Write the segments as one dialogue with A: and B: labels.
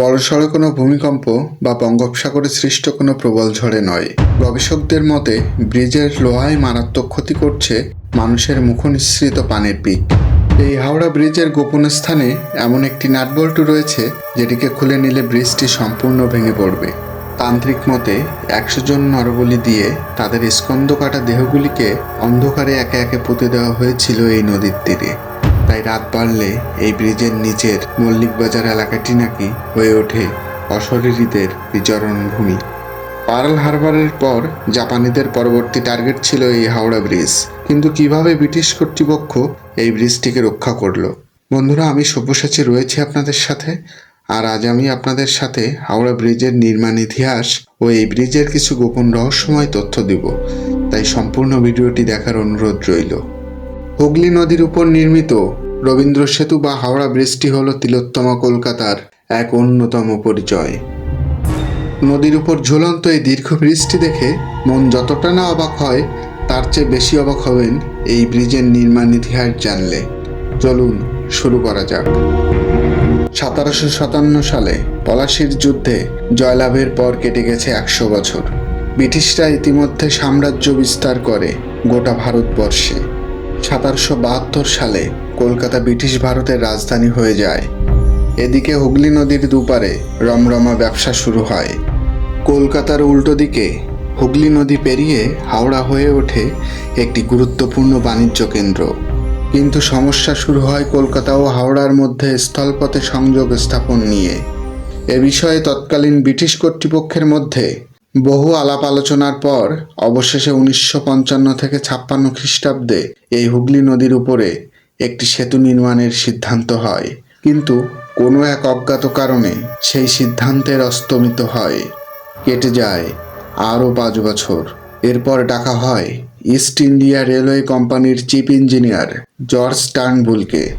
A: বড়সড় কোনো ভূমিকম্প বা বঙ্গোপসাগরে সৃষ্ট কোনো প্রবল ঝড়ে নয়। গবেষকদের মতে, ব্রিজের লোহায় মারাত্মক ক্ষতি করছে মানুষের মুখনিসৃত পানের পিক। এই হাওড়া ব্রিজের গোপন স্থানে এমন একটি নাটবল্টু রয়েছে, যেটিকে খুলে নিলে ব্রিজটি সম্পূর্ণ ভেঙে পড়বে। তান্ত্রিক মতে, একশো জন নরবলি দিয়ে তাদের স্কন্দ কাটা দেহগুলিকে অন্ধকারে একে একে পুঁতে দেওয়া হয়েছিল এই নদীর তীরে। তাই রাত বাড়লে এই ব্রিজের নিচের মল্লিক বাজার এলাকাটি নাকি হয়ে ওঠে অশরীরীদের বিচরণ ভূমি। পার্ল হারবারের পর জাপানিদের পরবর্তী টার্গেট ছিল এই হাওড়া ব্রিজ। কিন্তু কীভাবে ব্রিটিশ কর্তৃপক্ষ এই ব্রিজটিকে রক্ষা করল? বন্ধুরা, আমি সব্যসাচী রয়েছি আপনাদের সাথে। আর আজ আমি আপনাদের সাথে হাওড়া ব্রিজের নির্মাণ ইতিহাস ও এই ব্রিজের কিছু গোপন রহস্যময় তথ্য দিব। তাই সম্পূর্ণ ভিডিওটি দেখার অনুরোধ রইল। হুগলি নদীর উপর নির্মিত রবীন্দ্র সেতু বা হাওড়া ব্রিজটি হল তিলোত্তমা কলকাতার এক অন্যতম পরিচয়। নদীর উপর ঝুলন্ত এই দীর্ঘ ব্রিজটি দেখে মন যতটা না অবাক হয়, তার চেয়ে বেশি অবাক হবেন এই ব্রিজের নির্মাণ ইতিহাস জানলে। চলুন শুরু করা যাক। সতেরোশো সাতান্ন সালে পলাশির যুদ্ধে জয়লাভের পর কেটে গেছে একশো বছর। ব্রিটিশরা ইতিমধ্যে সাম্রাজ্য বিস্তার করে গোটা ভারতবর্ষে। সতেরোশো বাহাত্তর সালে কলকাতা ব্রিটিশ ভারতের রাজধানী হয়ে যায়। এদিকে হুগলি নদীর দুপারে রমরমা ব্যবসা শুরু হয়। কলকাতার উল্টো দিকে হুগলি নদী পেরিয়ে হাওড়া হয়ে ওঠে একটি গুরুত্বপূর্ণ বাণিজ্য কেন্দ্র। কিন্তু সমস্যা শুরু হয় কলকাতা ও হাওড়ার মধ্যে স্থলপথে সংযোগ স্থাপন নিয়ে। এ বিষয়ে তৎকালীন ব্রিটিশ কর্তৃপক্ষের মধ্যে বহু আলাপ আলোচনার পর, অবশেষে উনিশশো পঞ্চান্ন থেকে ছাপ্পান্ন খ্রিস্টাব্দে এই হুগলি নদীর উপরে একটি সেতু নির্মাণের সিদ্ধান্ত হয়। কিন্তু কোনো এক অজ্ঞাত কারণে সেই সিদ্ধান্তের অস্তমিত হয়। কেটে যায় আরও পাঁচ বছর। এরপর ডাকা হয় ইস্ট ইন্ডিয়া রেলওয়ে কোম্পানির চিফ ইঞ্জিনিয়ার জর্জ টার্নবুলকে।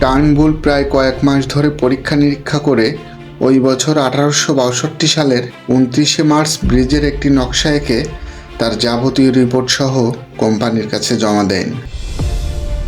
A: টার্নবুল প্রায় কয়েক মাস ধরে পরীক্ষা নিরীক্ষা করে ওই বছর আঠারোশো বাষট্টি সালের উনত্রিশে মার্চ ব্রিজের একটি নকশা এঁকে তার যাবতীয় রিপোর্ট সহ কোম্পানির কাছে জমা দেন।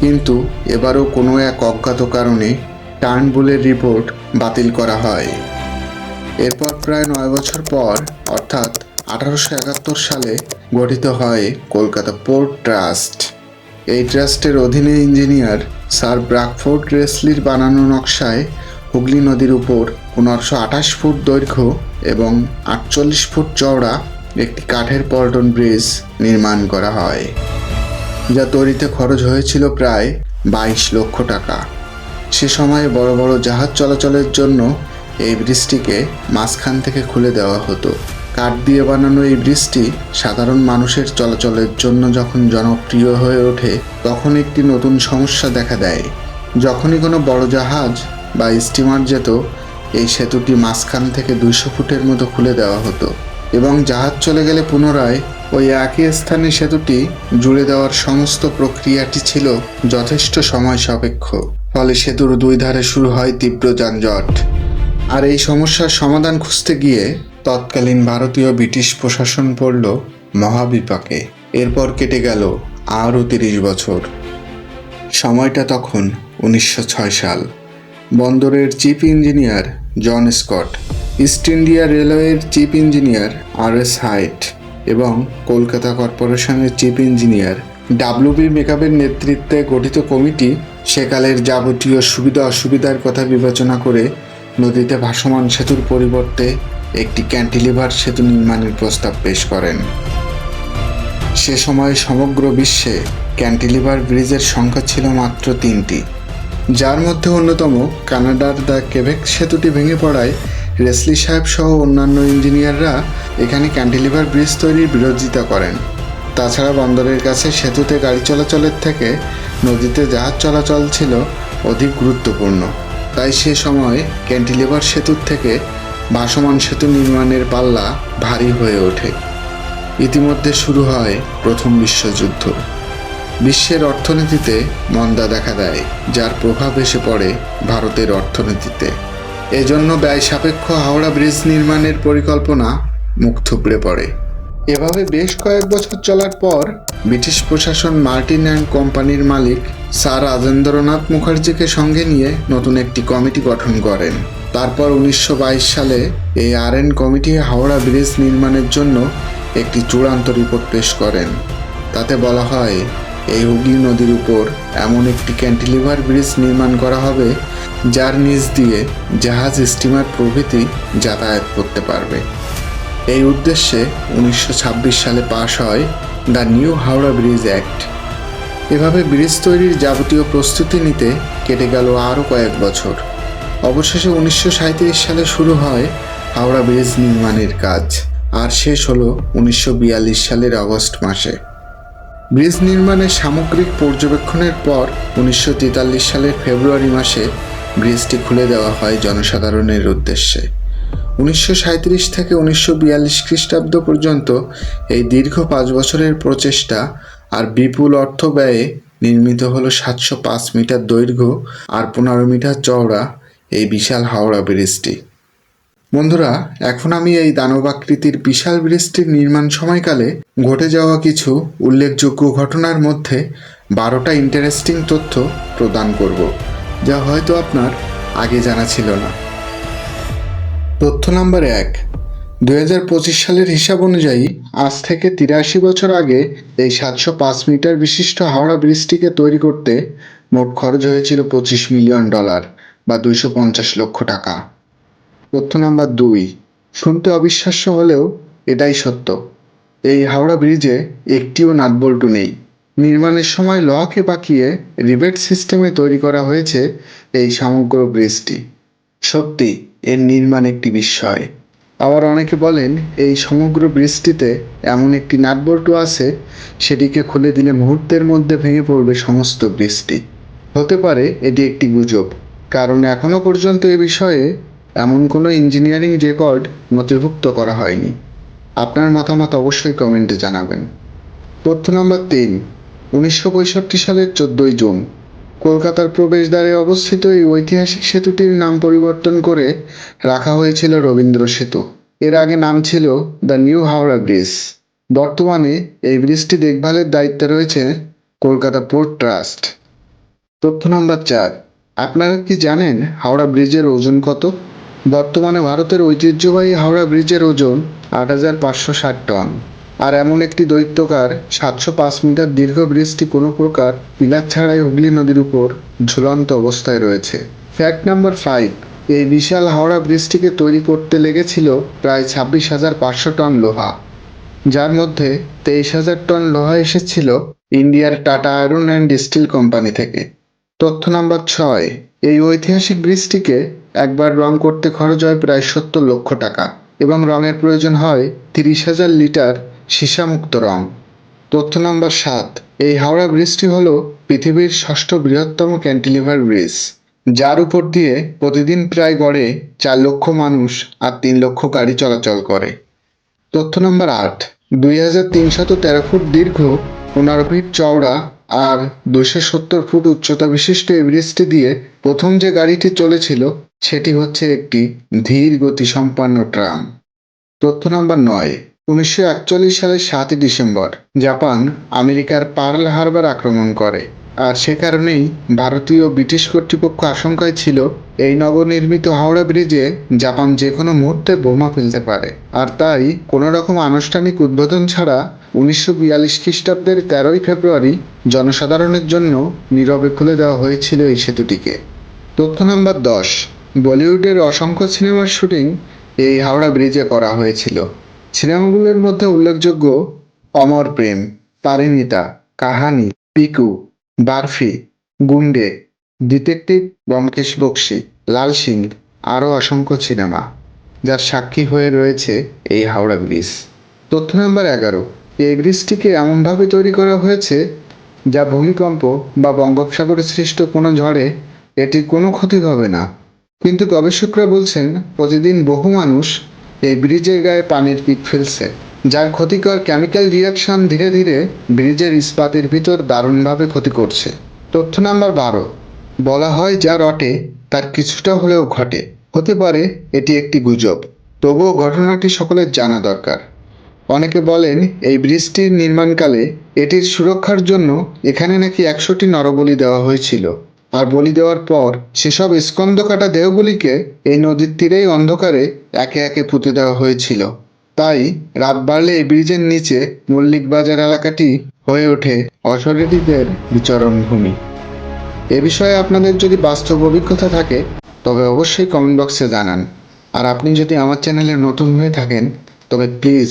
A: কিন্তু এবারও কোনো এক অজ্ঞাত কারণে টার্নবুলের রিপোর্ট বাতিল করা হয়। এরপর প্রায় নয় বছর পর, অর্থাৎ আঠারোশো একাত্তর সালে গঠিত হয় কলকাতা পোর্ট ট্রাস্ট। এই ট্রাস্টের অধীনে ইঞ্জিনিয়ার স্যার ব্রাকফোর্ড রেসলির বানানো নকশায় হুগলি নদীর উপর পনেরোশো আঠাশ ফুট দৈর্ঘ্য এবং আটচল্লিশ ফুট চওড়া একটি কাঠের পল্টন ব্রিজ নির্মাণ করা হয়, যা তৈরিতে খরচ হয়েছিল প্রায় বাইশ লক্ষ টাকা। সে সময়ে বড় বড় জাহাজ চলাচলের জন্য এই ব্রিজটিকে মাঝখান থেকে খুলে দেওয়া হতো। কাঠ দিয়ে বানানো এই ব্রিজটি সাধারণ মানুষের চলাচলের জন্য যখন জনপ্রিয় হয়ে ওঠে, তখন একটি নতুন সমস্যা দেখা দেয়। যখনই কোনো বড় জাহাজ বা স্টিমার যেত, এই সেতুটি মাঝখান থেকে দুইশো ফুটের মতো খুলে দেওয়া হতো এবং জাহাজ চলে গেলে পুনরায় ওই একই স্থানে সেতুটি জুড়ে দেওয়ার সমস্ত প্রক্রিয়াটি ছিল যথেষ্ট সময় সাপেক্ষ। ফলে সেতুর দুই ধারে শুরু হয় তীব্র যানজট। আর এই সমস্যার সমাধান খুঁজতে গিয়ে তৎকালীন ভারতীয় ব্রিটিশ প্রশাসন পড়ল মহাবিপাকে। এরপর কেটে গেল আরও তিরিশ বছর। সময়টা তখন উনিশশো ছয় সাল। বন্দরের chief engineer John Scott, East India রেলওয়ের chief engineer R S Highet এবং কলকাতা কর্পোরেশনের চিফ ইঞ্জিনিয়ার ডাব্লিউবি মেকআপের নেতৃত্বে গঠিত কমিটি সেকালের যাবতীয় সুবিধা অসুবিধার কথা বিবেচনা করে নদীতে ভাসমান সেতুর পরিবর্তে একটি ক্যান্টিলিভার সেতু নির্মাণের প্রস্তাব পেশ করেন। সে সময় সমগ্র বিশ্বে ক্যান্টিলিভার ব্রিজের সংখ্যা ছিল মাত্র তিনটি। যার মধ্যে অন্যতম কানাডার দ্য কেভেক সেতুটি ভেঙে পড়ায় রেসলি সাহেব সহ অন্যান্য ইঞ্জিনিয়াররা এখানে ক্যান্টিলিভার ব্রিজ তৈরির বিরোধিতা করেন। তাছাড়া বন্দরের কাছে সেতুতে গাড়ি চলাচলের থেকে নদীতে জাহাজ চলাচল ছিল অধিক গুরুত্বপূর্ণ। তাই সে সময় ক্যান্টিলিভার সেতুর থেকে ভাসমান সেতু নির্মাণের পাল্লা ভারী হয়ে ওঠে। ইতিমধ্যে শুরু হয় প্রথম বিশ্বযুদ্ধ। বিশ্বের অর্থনীতিতে মন্দা দেখা দেয়, যার প্রভাব এসে পড়ে ভারতের অর্থনীতিতে। এজন্য ব্যয় সাপেক্ষ হাওড়া ব্রিজ নির্মাণের পরিকল্পনা মুখ থুবড়ে পড়ে। এভাবে বেশ কয়েক বছর চলার পর ব্রিটিশ প্রশাসন মার্টিন অ্যান্ড কোম্পানির মালিক স্যার রাজেন্দ্রনাথ মুখার্জিকে সঙ্গে নিয়ে নতুন একটি কমিটি গঠন করেন। তারপর উনিশশো বাইশ সালে এই আরএন কমিটি হাওড়া ব্রিজ নির্মাণের জন্য একটি চূড়ান্ত রিপোর্ট পেশ করেন। তাতে বলা হয় এই হুগলি নদীর উপর এমন একটি ক্যান্টিলিভার ব্রিজ নির্মাণ করা হবে, যার নিচ দিয়ে জাহাজ স্টিমার প্রভৃতি যাতায়াত করতে পারবে। এই উদ্দেশ্যে উনিশশো ছাব্বিশ সালে পাশ হয় the new Howrah bridge act. এভাবে ব্রিজ তৈরির যাবতীয় প্রস্তুতি নিতে কেটে গেল আরও কয়েক বছর। অবশেষে উনিশশো সাঁইত্রিশ সালে শুরু হয় হাওড়া ব্রিজ নির্মাণের কাজ, আর শেষ হলো উনিশশো বিয়াল্লিশ সালের আগস্ট মাসে। ব্রিজ নির্মাণের সামগ্রিক পর্যবেক্ষণের পর উনিশশো তেতাল্লিশ সালের ফেব্রুয়ারি মাসে ব্রিজটি খুলে দেওয়া হয় জনসাধারণের উদ্দেশ্যে। উনিশশো সাঁইত্রিশ থেকে উনিশশো বিয়াল্লিশ খ্রিস্টাব্দ পর্যন্ত এই দীর্ঘ পাঁচ বছরের প্রচেষ্টা আর বিপুল অর্থ ব্যয়ে নির্মিত হলো সাতশো পাঁচ মিটার দৈর্ঘ্য আর পনেরো মিটার চওড়া এই বিশাল হাওড়া ব্রিজটি। বন্ধুরা, এখন আমি এই দানবাকৃতির বিশাল ব্রিজটির নির্মাণ সময়কালে ঘটে যাওয়া কিছু উল্লেখযোগ্য ঘটনার মধ্যে বারোটা ইন্টারেস্টিং তথ্য প্রদান করব, যা হয়তো আপনার আগে জানা ছিল না। তথ্য নাম্বার এক পঁচিশ সালের হিসাব অনুযায়ী আজ থেকে তিরাশি বছর আগে এই সাতশো পাঁচ মিটার বিশিষ্ট হাওড়া ব্রিজটিকে তৈরি করতে মোট খরচ হয়েছিল পঁচিশ মিলিয়ন ডলার বা দুইশো পঞ্চাশ লক্ষ টাকা। তথ্য নাম্বার দুই, শুনতে অবিশ্বাস্য হলেও এটাই সত্য। এই হাওড়া ব্রিজে একটিও নাটবল্টু নেই। নির্মাণের সময় লকে পাকিয়ে রিবেট সিস্টেমে তৈরি করা হয়েছে এই সমগ্র ব্রিজটি। সত্যি, এর নির্মাণ একটি বিস্ময়। আবার অনেকে বলেন, এই সমগ্র ব্রিজটিতে এমন একটি নাটবল্টু আছে, সেটিকে খুলে দিলে মুহূর্তের মধ্যে ভেঙে পড়বে সমস্ত ব্রিজটি। হতে পারে এটি একটি গুজব। কারণ এখনও পর্যন্ত এ বিষয়ে এমন কোনো ইঞ্জিনিয়ারিং রেকর্ড নথিভুক্ত করা হয়নি। আপনার মতামত অবশ্যই কমেন্টে জানাবেন। তথ্য নম্বর তিন, উনিশশো পঁয়ষট্টি সালের চোদ্দোই জুন, কলকাতার প্রবেশদ্বারে অবস্থিত এই ঐতিহাসিক সেতুটির নাম পরিবর্তন করে রাখা হয়েছিল রবীন্দ্র সেতু। এর আগে নাম ছিল দ্য নিউ হাওড়া ব্রিজ। বর্তমানে এই ব্রিজটি দেখভালের দায়িত্বে রয়েছে কলকাতা পোর্ট ট্রাস্ট। তথ্য নম্বর চার, আপনারা কি জানেন হাওড়া ব্রিজের ওজন কত? বর্তমানে ভারতের ঐতিহ্যবাহী হাওড়া ব্রিজের ওজন আট হাজার পাঁচশো ষাট টন। আর এমন একটি দৈত্যকার সাতশো পাঁচ মিটার দীর্ঘ ব্রিজটি কোনো প্রকার পিলার ছাড়াই হুগলি নদীর উপর ঝুলন্ত অবস্থায় রয়েছে। ফ্যাক্ট নাম্বার ফাইভ, এই বিশাল হাওড়া ব্রিজটিকে তৈরি করতে লেগেছিল প্রায় ছাব্বিশ হাজার পাঁচশো টন লোহা। যার মধ্যে তেইশ হাজার টন লোহা এসেছিল ইন্ডিয়ার Tata iron and steel company থেকে। তথ্য নাম্বার ছয় এই ঐতিহাসিক ব্রিজটিকে একবার রং করতে খরচ হয় প্রায় সত্তর লক্ষ টাকা এবং রঙের প্রয়োজন হয় তিরিশ হাজার লিটার সীসামুক্ত রং। তথ্য নাম্বার সাত, এই হাওড়া ব্রিজটি হল পৃথিবীর ষষ্ঠ বৃহত্তম ক্যান্টিলিভার ব্রিজ, যার উপর দিয়ে প্রতিদিন প্রায় গড়ে চার লক্ষ মানুষ আর তিন লক্ষ গাড়ি চলাচল করে। তথ্য নম্বর আট, দুই হাজার তিনশত তেরো ফুট দীর্ঘ পনেরো ফিট চওড়া আর দুশো সত্তর ফুট উচ্চতা বিশিষ্ট এই ব্রিজটি দিয়ে প্রথম যে গাড়িটি চলেছিল, সেটি হচ্ছে একটি ধীর গতি সম্পন্ন ট্রাম। তথ্য নম্বর নয়, উনিশশো একচল্লিশ সালের সাতই ডিসেম্বর, জাপান আমেরিকার পার্ল হারবার আক্রমণ করে। আর সে কারণেই ভারতীয় ব্রিটিশ কর্তৃপক্ষ আশঙ্কায় ছিল, এই নবনির্মিত হাওড়া ব্রিজে জাপান যে কোনো মুহূর্তে বোমা ফেলতে পারে। আর তাই কোনো রকম আনুষ্ঠানিক উদ্বোধন ছাড়া উনিশশো বিয়াল্লিশ খ্রিস্টাব্দের তেরোই ফেব্রুয়ারি জনসাধারণের জন্য নীরবে খুলে দেওয়া হয়েছিল এই সেতুটিকে। তথ্য নাম্বার দশ, বলিউডের অসংখ্য সিনেমার শুটিং এই হাওড়া ব্রিজে করা হয়েছিল। সিনেমাগুলোর মধ্যে উল্লেখযোগ্য অমর প্রেম পারিণীতা কাহানি, পিকু, বারফি গুন্ডে ডিটেকটিভ ব্যোমকেশ বক্সি, লাল সিং, আরও অসংখ্য সিনেমা, যার সাক্ষী হয়ে রয়েছে এই হাওড়া ব্রিজ। তথ্য নাম্বার এগারো এই ব্রিজটিকে এমনভাবে তৈরি করা হয়েছে যা ভূমিকম্প বা বঙ্গোপসাগরে সৃষ্ট কোনো ঝড়ে এটির কোনো ক্ষতি হবে না। কিন্তু গবেষকরা বলছেন, প্রতিদিন বহু মানুষ এই ব্রিজের গায়ে পানির পিক ফেলছে, যার ক্ষতিকর কেমিক্যাল রিয়াকশন ধীরে ধীরে ব্রিজের ইস্পাতের ভিতর দারুণভাবে ক্ষতি করছে। তথ্য নাম্বার বারো। বলা হয় যা রটে, তার কিছুটা হলেও ঘটে। হতে পারে এটি একটি গুজব, তবুও ঘটনাটি সকলের জানা দরকার। অনেকে বলেন, এই ব্রিজটির নির্মাণকালে এটির সুরক্ষার জন্য এখানে নাকি একশোটি নরবলি দেওয়া হয়েছিল। আর বলি দেওয়ার পর সেসব স্কন্দ কাটা দেহগুলিকে এই নদীর তীরেই অন্ধকারে একে একে পুঁতে দেওয়া হয়েছিল। তাই রাত বাড়লে এই ব্রিজের নিচে মল্লিক বাজার এলাকাটি হয়ে ওঠে অশরীরীদের বিচরণ ভূমি। এ বিষয়ে আপনাদের যদি বাস্তব অভিজ্ঞতা থাকে, তবে অবশ্যই কমেন্ট বক্সে জানান। আর আপনি যদি আমার চ্যানেলে নতুন হয়ে থাকেন, তবে প্লিজ